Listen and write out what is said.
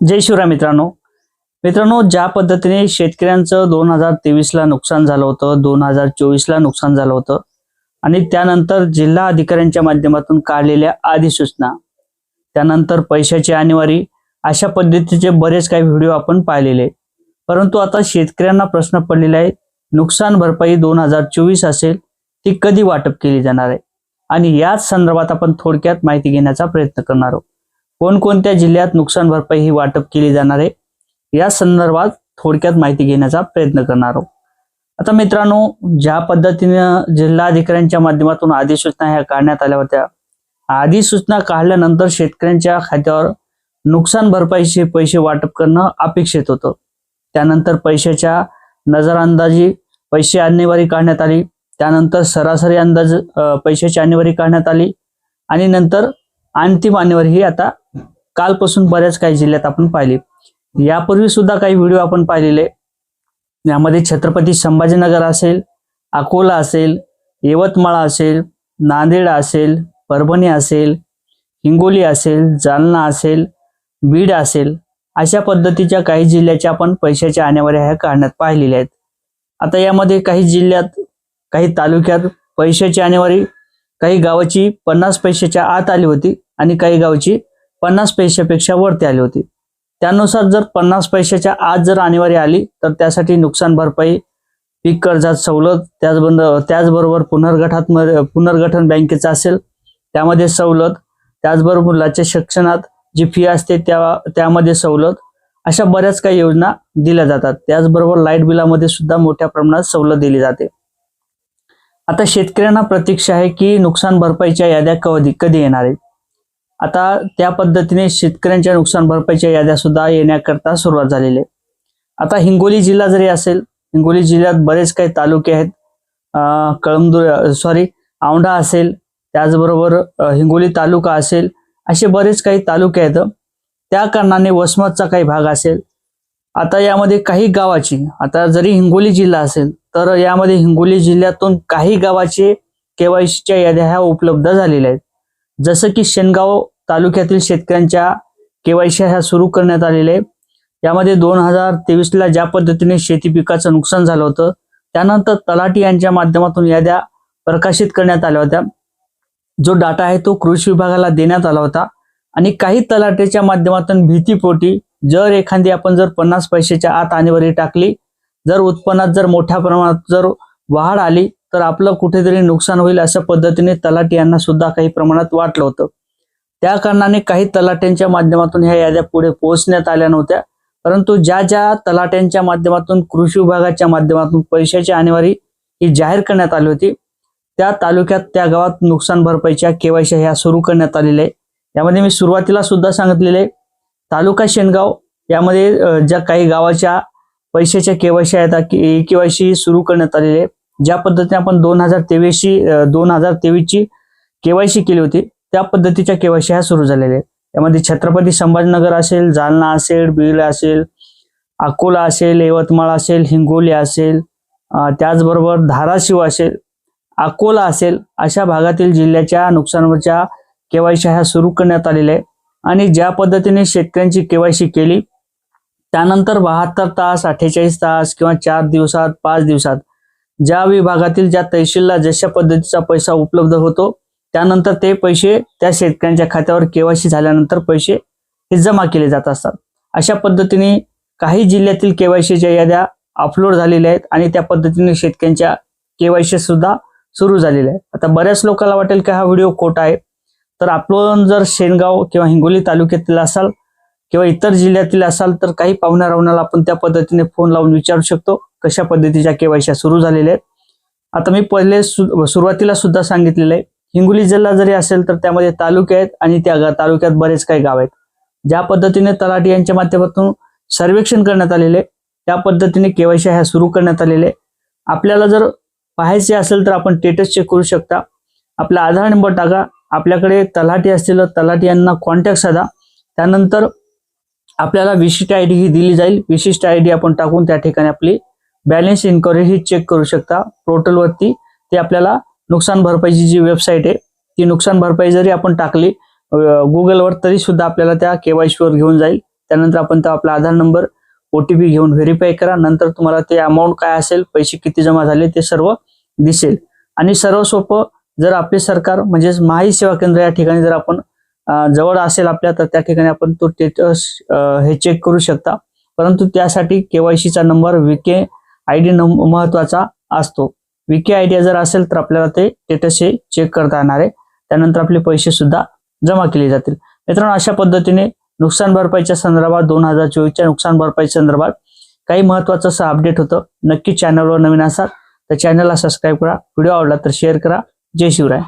जय शिवराय मित्रांनो. मित्रांनो ज्या पद्धतीने शेतकऱ्यांचं दोन हजार तेवीसला नुकसान झालं होतं दोन हजार चोवीसला नुकसान झालं होतं आणि त्यानंतर जिल्हा अधिकाऱ्यांच्या माध्यमातून काढलेल्या अधिसूचना त्यानंतर पैशाची आणीवारी अशा पद्धतीचे बरेच काही व्हिडिओ आपण पाहिलेले परंतु आता शेतकऱ्यांना प्रश्न पडलेला आहे नुकसान भरपाई दोन हजार चोवीस असेल ती कधी वाटप केली जाणार आहे? आणि याच संदर्भात आपण थोडक्यात माहिती घेण्याचा प्रयत्न करणार आहोत. कोणकोणत्या जिल्ह्यात नुकसान भरपाई ही वाटप केली जाणार आहे? या संदर्भात थोडक्यात माहिती घेण्याचा प्रयत्न करणार आहोत. आता मित्रांनो ज्या पद्धतीनं जिल्हाधिकाऱ्यांच्या माध्यमातून अधिसूचना ह्या काढण्यात आल्या होत्या अधिसूचना काढल्यानंतर शेतकऱ्यांच्या खात्यावर नुकसान भरपाईचे पैसे वाटप करणं अपेक्षित होतं. त्यानंतर पैशाच्या नजरअंदाजी पैसे आणेवारी काढण्यात आली. त्यानंतर सरासरी अंदाज पैशाची आणेवारी काढण्यात आली. आणि नंतर अंतिम आणेवारी ही आता कालपासून बऱ्याच काही जिल्ह्यात आपण पाहिली. यापूर्वी सुद्धा काही व्हिडिओ आपण पाहिलेले. यामध्ये छत्रपती संभाजीनगर असेल अकोला असेल यवतमाळ असेल नांदेड असेल परभणी असेल हिंगोली असेल जालना असेल बीड असेल अशा पद्धतीच्या काही जिल्ह्याच्या आपण पैशाच्या आणेवाऱ्या ह्या काढण्यात पाहिलेल्या आहेत. आता यामध्ये काही जिल्ह्यात काही तालुक्यात पैशाची आणेवारी काही गावाची पन्नास पैशाच्या आत आली होती आणि काही गावाची पन्नास पैशापेक्षा वरती आली होती. त्यानुसार जर पन्नास पैशाच्या आत जर आणेवारी आली तर त्यासाठी नुकसान भरपाई पीक कर्जात सवलत त्याचबरोबर त्याचबरोबर पुनर्गठात पुनर्गठन बँकेचं असेल त्यामध्ये सवलत त्याचबरोबर मुलाच्या शिक्षणात जी फी असते त्या त्यामध्ये सवलत अशा बऱ्याच काही योजना दिल्या जातात. त्याचबरोबर लाइट बिलामध्ये सुद्धा मोठ्या प्रमाणात सवलत दिली जाते. आता शेतकऱ्यांना प्रतीक्षा आहे की नुकसान भरपाईच्या याद्या कधी कधी येणार आहेत? आता त्या पद्धतीने शेतकऱ्यांच्या नुकसान भरपाईच्या याद्या सुद्धा येण्याकरता सुरुवात झालेली आहे. आता हिंगोली जिल्हा जरी असेल हिंगोली जिल्ह्यात बरेच काही तालुके आहेत. कळमदुर सॉरी औंढा असेल त्याचबरोबर हिंगोली तालुका असेल असे बरेच काही तालुके आहेत. त्या कारणाने वसमतचा काही भाग असेल. आता यामध्ये काही गावाची आता जरी हिंगोली जिल्हा असेल तर यामध्ये हिंगोली जिल्ह्यातून काही गावाचे केवायसीच्या याद्या ह्या उपलब्ध झालेल्या आहेत. जसं की शेनगाव तालुक्यातील शेतकऱ्यांच्या केवायसी ह्या सुरू करण्यात आलेल्या आहे यामध्ये दोन हजार तेवीसला ज्या पद्धतीने शेती पिकाचं नुकसान झालं होतं त्यानंतर तलाठी यांच्या माध्यमातून याद्या प्रकाशित करण्यात आल्या होत्या. जो डाटा आहे तो कृषी विभागाला देण्यात आला होता. आणि काही तलाट्याच्या माध्यमातून भीतीपोटी जर एखादी आपण जर पन्नास पैशाच्या आत आणेवारी टाकली जर उत्पन्नात जर मोठ्या प्रमाणात जर वाढ आली तर आपलं कुठेतरी नुकसान होईल अशा पद्धतीने तलाठी यांना सुद्धा काही प्रमाणात वाटलं होतं. त्या कारणाने काही तलाट्यांच्या माध्यमातून ह्या याद्या पुढे पोहोचण्यात आल्या नव्हत्या. परंतु ज्या ज्या तलाट्यांच्या माध्यमातून कृषी विभागाच्या माध्यमातून पैशाची आणेवारी ही जाहीर करण्यात आली होती त्या तालुक्यात त्या गावात नुकसान भरपाईच्या केवायसी ह्या सुरू करण्यात आलेल्या आहे. यामध्ये मी सुरुवातीला सुद्धा सांगितलेले तालुका शेनगाव यामध्ये ज्या काही गावाच्या पैशाच्या केवायसी आहेत केवायसी सुरू करण्यात आलेली आहे. ज्या पद्धतीने आपण दोन हजार तेवीसशी दोन हजार तेवीसची केवायसी केली होती त्या पद्धतीच्या केवायसी ह्या सुरू झालेल्या आहेत. यामध्ये छत्रपती संभाजीनगर असेल जालना असेल बीड असेल अकोला असेल यवतमाळ असेल हिंगोली असेल त्याचबरोबर धाराशिव असेल अकोला असेल अशा भागातील जिल्ह्याच्या नुकसानवरच्या केवायसी ह्या सुरू करण्यात आलेल्या आहे आणि ज्या पद्धतीने शेतकऱ्यांची केवायसी केली त्यानंतर बहात्तर तास अठ्ठेचाळीस तास किंवा चार दिवसात पाच दिवसात. ज्या विभागातील ज्या तहसीलला जशा पद्धतीचा पैसा उपलब्ध होतो त्यानंतर ते पैसे त्या शेतकऱ्यांच्या खात्यावर केवायसी झाल्यानंतर पैसे हे जमा केले जात असतात. अशा पद्धतीने काही जिल्ह्यातील केवायसीच्या याद्या अपलोड झालेल्या आहेत आणि त्या पद्धतीने शेतकऱ्यांच्या केवायसी सुद्धा सुरू झालेल्या आहेत. आता बऱ्याच लोकांना वाटेल की हा व्हिडिओ खोटा आहे. तर आपण जर शेनगाव किंवा हिंगोली तालुक्यातील असाल किंवा इतर जिल्ह्यातील असाल तर काही पाहुण्या रावणाला आपण त्या पद्धतीने फोन लावून विचारू शकतो. कशा पद्धतीच्या केवायसी सुरू झालेल्या आहेत. आता मी पहिले सु- सुरुवातीला सुद्धा सांगितलेलं आहे. हिंगोली जिल्हा जरी असेल तर त्यामध्ये तालुके आहेत आणि त्या तालुक्यात बरेच काही गाव आहेत. ज्या पद्धतीने तलाठी यांच्या माध्यमातून सर्वेक्षण करण्यात आलेले त्या पद्धतीने केवायसी ह्या सुरू करण्यात आलेले. आपल्याला जर पाहायचे असेल तर आपण स्टेटस चेक करू शकता. आपला आधार नंबर टाका. आपल्याकडे तलाठी असतील तलाठी यांना कॉन्टॅक्ट साधा. त्यानंतर आपल्याला विशिष्ट आय डी ही दिली जाईल. विशिष्ट आय डी आपण टाकून त्या ठिकाणी आपली बॅलन्स इन्क्वायरी ही चेक करू शकता. पोर्टलवरती ते आपल्याला नुकसान भरपाईची जी वेबसाईट आहे ती नुकसान भरपाई जरी आपण टाकली गुगलवर तरी सुद्धा आपल्याला त्या केवायसीवर घेऊन जाईल. त्यानंतर आपण तो आपला आधार नंबर ओटीपी घेऊन व्हेरीफाय करा. नंतर तुम्हाला ते अमाऊंट काय असेल पैसे किती जमा झाले ते सर्व दिसेल. आणि सर्व सोपं जर आपले सरकार म्हणजेच माही सेवा केंद्र या ठिकाणी जर आपण जवळ असेल आपल्या तर त्या ठिकाणी आपण तो स्टेटस हे चेक करू शकता. परंतु त्यासाठी केवायसीचा नंबर विके आय डी महत्त्वाचा असतो. विके आय डी जर असेल तर आपल्याला ते स्टेटस हे चेक करता येणार आहे. त्यानंतर आपले पैसे सुद्धा जमा केले जातील. मित्रांनो अशा पद्धतीने नुकसान भरपाईच्या संदर्भात दोन हजार चोवीसच्या नुकसान भरपाई संदर्भात काही महत्वाचं असं अपडेट होतं. नक्की चॅनलवर नवीन असाल तर चॅनलला सबस्क्राईब करा. व्हिडिओ आवडला तर शेअर करा. जय शिवराय.